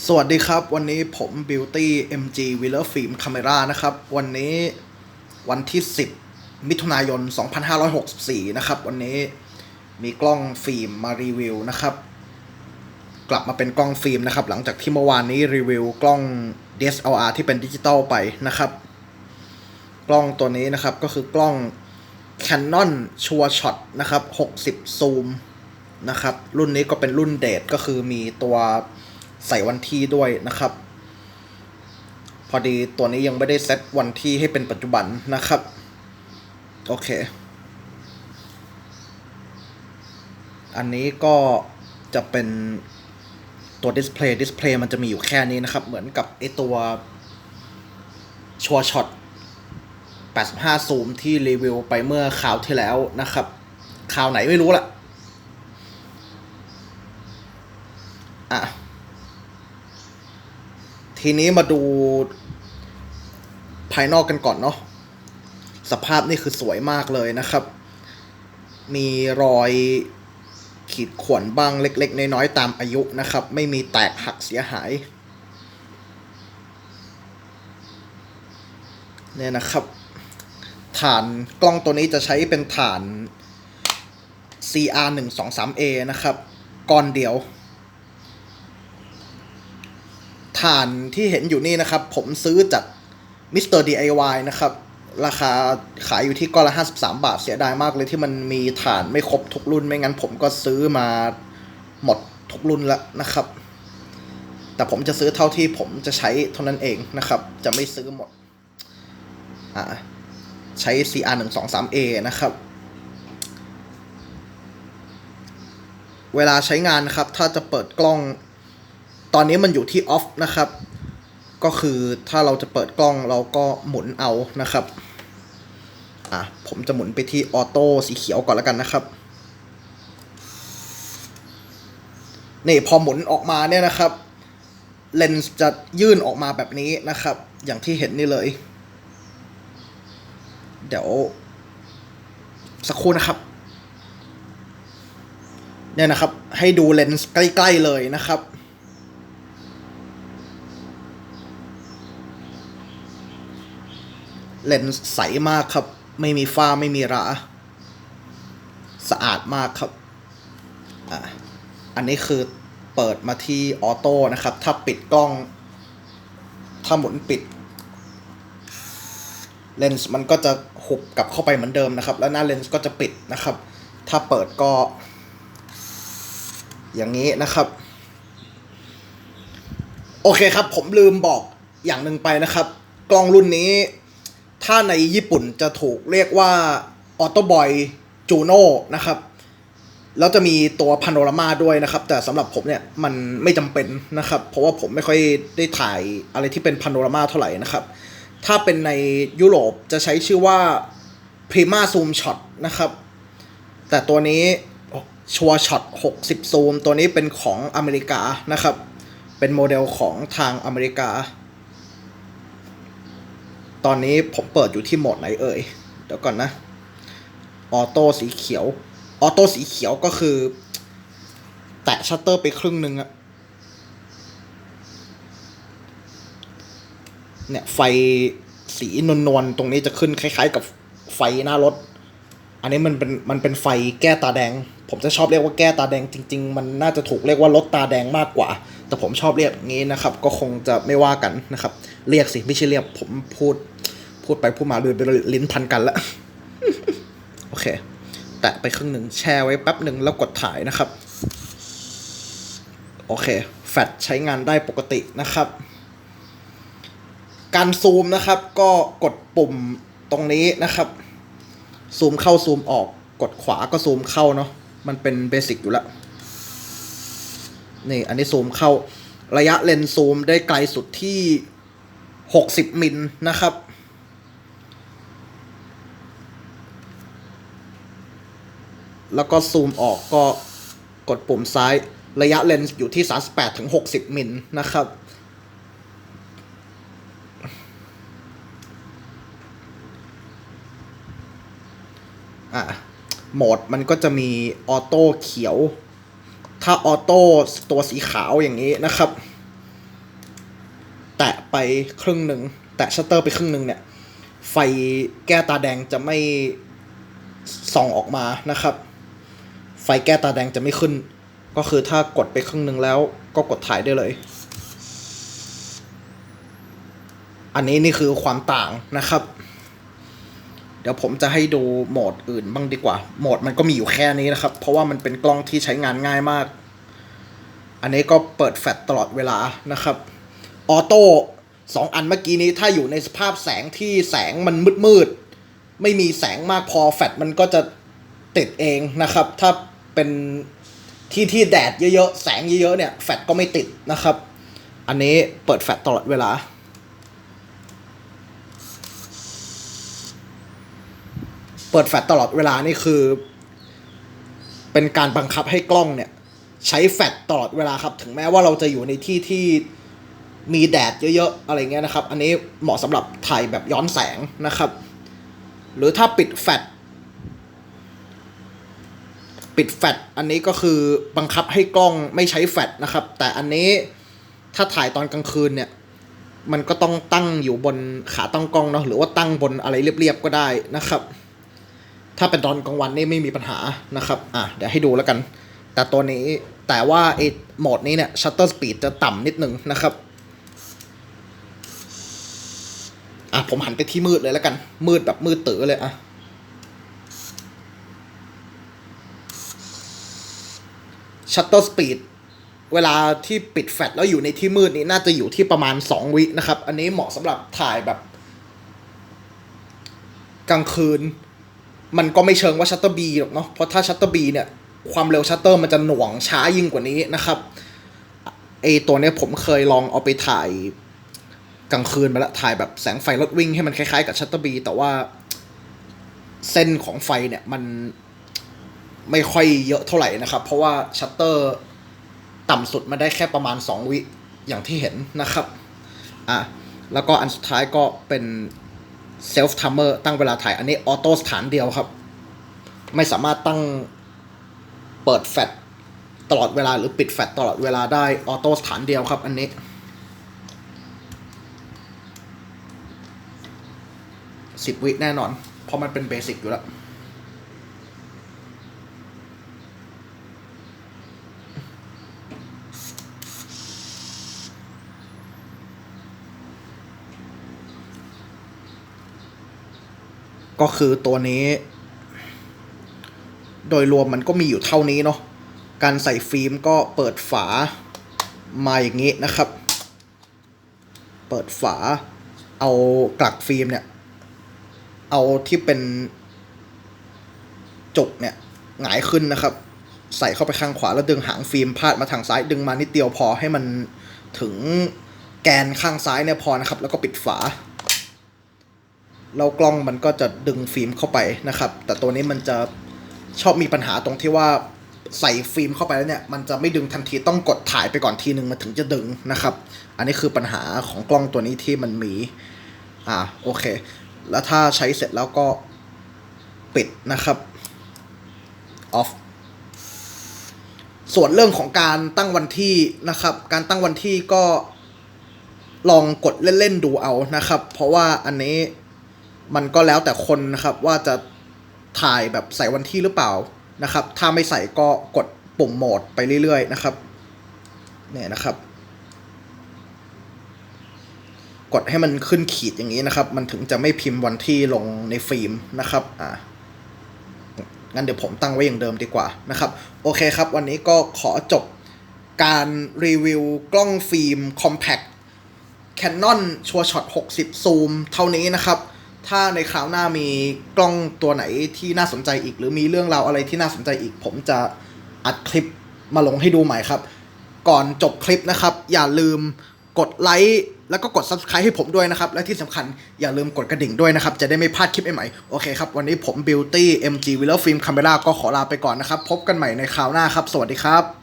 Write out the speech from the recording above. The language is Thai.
สวัสดีครับ วันนี้ผม Beauty MG w h e e l e r Film Camera นะครับ วันนี้วันที่ 10 มิถุนายน 2564 นะครับ วันนี้มีกล้องฟิล์มมารีวิวนะครับ กลับมาเป็นกล้องฟิล์มนะครับ หลังจากที่เมื่อวานนี้รีวิวกล้อง DSLR ที่เป็นดิจิตอลไปนะครับ กล้องตัวนี้นะครับก็คือกล้อง Canon Sure Shot นะครับ 60 ซูมนะครับ รุ่นนี้ก็เป็นรุ่นเดทก็คือมีตัว ใส่วันที่ด้วยนะครับ พอดีตัวนี้ยังไม่ได้เซตวันที่ให้เป็นปัจจุบันนะครับ โอเค อันนี้ก็จะเป็นตัวดิสเพลย์ดิสเพลย์มันจะมีอยู่แค่นี้นะครับ เหมือนกับไอตัวชัวช็อต85 ซูมที่รีวิวไปเมื่อคราวที่แล้วนะครับ คราวไหนไม่รู้ละอะ ทีนี้มาดูภายนอกกันก่อนเนาะสภาพนี่คือสวยมากเลยนะครับ มีรอยขีดข่วนบ้างเล็ก ๆ น้อยๆตามอายุนะครับ ไม่มีแตกหักเสียหาย เนี่ยนะครับฐานกล้องตัวนี้จะใช้เป็นฐาน CR 1 2 3 A นะครับ ก้อนเดียว ฐานที่เห็นอยู่นี่นะครับ ผมซื้อจากมิสเตอร์ DIY นะครับ ราคาขายอยู่ที่ก้อนละ53 บาทเสียดายมากเลยที่มันมีฐานไม่ครบทุกรุ่นไม่งั้น ผมก็ซื้อมาหมดทุกรุ่นแล้วนะครับ แต่ผมจะซื้อเท่าที่ผมจะใช้เท่านั้นเองนะครับ จะไม่ซื้อหมดอ่าใช้ CR 1 2 3 A นะครับ เวลาใช้งานนะครับ ถ้าจะเปิดกล้อง ตอนนี้มันอยู่ที่ออฟนะครับ ก็คือถ้าเราจะเปิดกล้องเราก็หมุนเอานะครับอะผมจะหมุนไปที่ออโต้สีเขียวก่อนแล้วกันนะครับนี่พอหมุนออกมาเนี่ยนะครับ เลนส์จะยื่นออกมาแบบนี้นะครับ อย่างที่เห็นนี่เลย เดี๋ยว สักครู่นะครับ เนี่ยนะครับ ให้ดูเลนส์ใกล้ ๆ เลยนะครับ เลนส์ใสมากครับ ไม่มีฝ้าไม่มีราสะอาดมากครับอะอันนี้คือเปิดมาที่ออโต้นะครับ ถ้าปิดกล้อง ถ้าหมุนปิดเลนส์มันก็จะหุบกลับเข้าไปเหมือนเดิมนะครับ แล้วหน้าเลนส์ก็จะปิดนะครับ ถ้าเปิดก็ อย่างนี้นะครับ โอเคครับผมลืมบอกอย่างหนึ่งไปนะครับ กล้องรุ่นนี้ ถ้าในญี่ปุ่นจะถูกเรียกว่าออโตบอยจูโน่นะครับ แล้วจะมีตัวพาโนรามาด้วยนะครับ แต่สำหรับผมเนี่ยมันไม่จำเป็นนะครับ เพราะว่าผมไม่ค่อยได้ถ่ายอะไรที่เป็นพาโนรามาเท่าไหร่นะครับ ถ้าเป็นในยุโรปจะใช้ชื่อว่า Prima Zoom Shot นะครับ แต่ตัวนี้ชัวช็อต60 ซูม ตัวนี้เป็นของอเมริกานะครับ เป็นโมเดลของทางอเมริกา ตอนนี้ผมเปิดอยู่ที่โหมดไหนเอ่ย เดี๋ยวก่อนนะ ออโต้สีเขียว ออโต้สีเขียวก็คือ แตะชัตเตอร์ไปครึ่งหนึ่งอะเนี่ยไฟสีนวลๆตรงนี้จะขึ้นคล้าย ๆ กับไฟหน้ารถ อันนี้มันเป็นมันเป็นไฟแก้ตาแดง ผมจะชอบเรียกว่าแก้ตาแดงจริง ๆ มันน่าจะถูกเรียกว่าลดตาแดงมากกว่า แต่ผมชอบเรียกอย่างนี้นะครับ ก็คงจะไม่ว่ากันนะครับ เรียกสิไม่ใช่เรียกผมพูด พูดไปพูดมาเลยลิ้นพันกันละโอเค แตะไปครึ่งหนึ่งแช่ไว้แป๊บหนึ่งแล้วกดถ่ายนะครับ โอเค แฟลชใช้งานได้ปกตินะครับ การซูมนะครับ ก็กดปุ่มตรงนี้นะครับ ซูมเข้าซูมออก กดขวาก็ซูมเข้าเนาะมันเป็นเบสิกอยู่แล้ว นี่ อันนี้ซูมเข้า ระยะเลนส์ซูมได้ไกลสุดที่ 60 มิลนะครับ แล้วก็ซูมออกก็กดปุ่มซ้ายระยะเลนส์อยู่ที่ 38ถึง60 มิลนะครับ อะโหมดมันก็จะมีออโต้เขียว ถ้าออโต้ตัวสีขาวอย่างนี้นะครับ แตะไปครึ่งหนึ่ง แตะชัตเตอร์ไปครึ่งหนึ่งเนี่ย ไฟแก้ตาแดงจะไม่ส่องออกมานะครับ ไฟแก้ตาแดงจะไม่ขึ้น ก็คือถ้ากดไปครึ่งหนึ่งแล้วก็กดถ่ายได้เลย อันนี้นี่คือความต่างนะครับ เดี๋ยวผมจะให้ดูโหมดอื่นบ้างดีกว่า โหมดมันก็มีอยู่แค่นี้นะครับ เพราะว่ามันเป็นกล้องที่ใช้งานง่ายมาก อันนี้ก็เปิดแฟลชตลอดเวลานะครับ ออโต้สองอันเมื่อกี้นี้ถ้าอยู่ในสภาพแสงที่แสงมันมืดๆไม่มีแสงมากพอแฟลชมันก็จะติดเองนะครับ ถ้า เป็นที่ที่แดดเยอะๆ แสงเยอะๆ เนี่ย แฟลชก็ไม่ติดนะครับ อันนี้เปิดแฟลชตลอดเวลา เปิดแฟลชตลอดเวลานี่คือ เป็นการบังคับให้กล้องเนี่ย ใช้แฟลชตลอดเวลาครับ ถึงแม้ว่าเราจะอยู่ในที่ที่มีแดดเยอะๆ อะไรเงี้ยนะครับ อันนี้เหมาะสำหรับถ่ายแบบย้อนแสงนะครับ หรือถ้าปิดแฟลช ปิดแฟลชอันนี้ก็คือบังคับให้กล้องไม่ใช้แฟลชนะครับ แต่อันนี้ถ้าถ่ายตอนกลางคืนเนี่ย มันก็ต้องตั้งอยู่บนขาตั้งกล้องเนาะหรือว่าตั้งบนอะไรเรียบๆก็ได้นะครับ ถ้าเป็นตอนกลางวันนี่ไม่มีปัญหานะครับอะเดี๋ยวให้ดูแล้วกัน แต่ตัวนี้แต่ว่าไอ้โหมดนี้เนี่ยชัตเตอร์สปีดจะต่ำนิดนึงนะครับอะผมหันไปที่มืดเลยแล้วกัน มืดแบบมืดตื้อเลยอะ ชัตเตอร์สปีดเวลาที่ปิดแฟลชแล้วอยู่ในที่มืดนี้น่าจะอยู่ที่ประมาณ 2 วินะครับ อันนี้เหมาะสำหรับถ่ายแบบ กลางคืน มันก็ไม่เชิงว่าชัตเตอร์บีหรอกเนาะเพราะถ้าชัตเตอร์บีเนี่ย ความเร็วชัตเตอร์มันจะหน่วงช้ายิ่งกว่านี้นะครับไอตัวเนี้ยผมเคยลองเอาไปถ่ายกลางคืนมาแล้วถ่ายแบบแสงไฟรถวิ่งให้มันคล้ายๆกับชัตเตอร์บีแต่ว่าเส้นของไฟเนี่ยมัน ไม่ค่อยเยอะเท่าไหร่นะครับ เพราะว่าชัตเตอร์ต่ำสุดมาได้แค่ประมาณ 2 วิอย่างที่เห็นนะครับอะแล้วก็อันสุดท้ายก็เป็นเซลฟ์ทัมเมอร์ตั้งเวลาถ่าย อันนี้ออโต้สถานเดียวครับ ไม่สามารถตั้งเปิดแฟลชตลอดเวลาหรือปิดแฟลชตลอดเวลาได้ออโต้สถานเดียวครับ อันนี้สิบวิแน่นอน เพราะมันเป็นเบสิกอยู่แล้ว ก็คือตัวนี้ โดยรวมมันก็มีอยู่เท่านี้เนาะการใส่ฟิล์มก็เปิดฝามาอย่างนี้นะครับ เปิดฝา เอากลักฟิล์มเนี่ย เอาที่เป็นจุกเนี่ยหงายขึ้นนะครับ ใส่เข้าไปข้างขวาแล้วดึงหางฟิล์มพาดมาทางซ้ายดึงมานิดเดียวพอให้มันถึงแกนข้างซ้ายเนี่ยพอนะครับ แล้วก็ปิดฝา แล้วกล้องมันก็จะดึงฟิล์มเข้าไปนะครับ แต่ตัวนี้มันจะชอบมีปัญหาตรงที่ว่าใส่ฟิล์มเข้าไปแล้วเนี่ย มันจะไม่ดึงทันทีต้องกดถ่ายไปก่อนทีนึงมันถึงจะดึงนะครับ อันนี้คือปัญหาของกล้องตัวนี้ที่มันมี อ่าโอเค แล้วถ้าใช้เสร็จแล้วก็ปิดนะครับ off ส่วนเรื่องของการตั้งวันที่นะครับ การตั้งวันที่ก็ลองกดเล่น ๆ ดูเอานะครับ เพราะว่าอันนี้ มันก็แล้วแต่คนนะครับว่าจะถ่ายแบบใส่วันที่หรือเปล่านะครับ ถ้าไม่ใส่ก็กดปุ่มโหมดไปเรื่อยๆนะครับเนี่ยนะครับ กดให้มันขึ้นขีดอย่างนี้นะครับ มันถึงจะไม่พิมพ์วันที่ลงในฟิล์มนะครับอ่างั้นเดี๋ยวผมตั้งไว้อย่างเดิมดีกว่านะครับ โอเคครับ วันนี้ก็ขอจบการรีวิวกล้องฟิล์ม Compact Canon ชัวช็อต60 ซูม เท่านี้นะครับ ถ้าในคราวหน้ามีกล้องตัวไหนที่น่าสนใจอีก หรือมีเรื่องราวอะไรที่น่าสนใจอีก ผมจะอัดคลิปมาลงให้ดูใหม่ครับ ก่อนจบคลิปนะครับ อย่าลืมกดไลค์แล้วก็กด subscribe ให้ผมด้วยนะครับ และที่สำคัญอย่าลืมกดกระดิ่งด้วยนะครับ จะได้ไม่พลาดคลิปใหม่ๆโอเคครับ วันนี้ผม Beauty MG w i l l e r Film Camera ก็ขอลาไปก่อนนะครับ พบกันใหม่ในคราวหน้าครับ สวัสดีครับ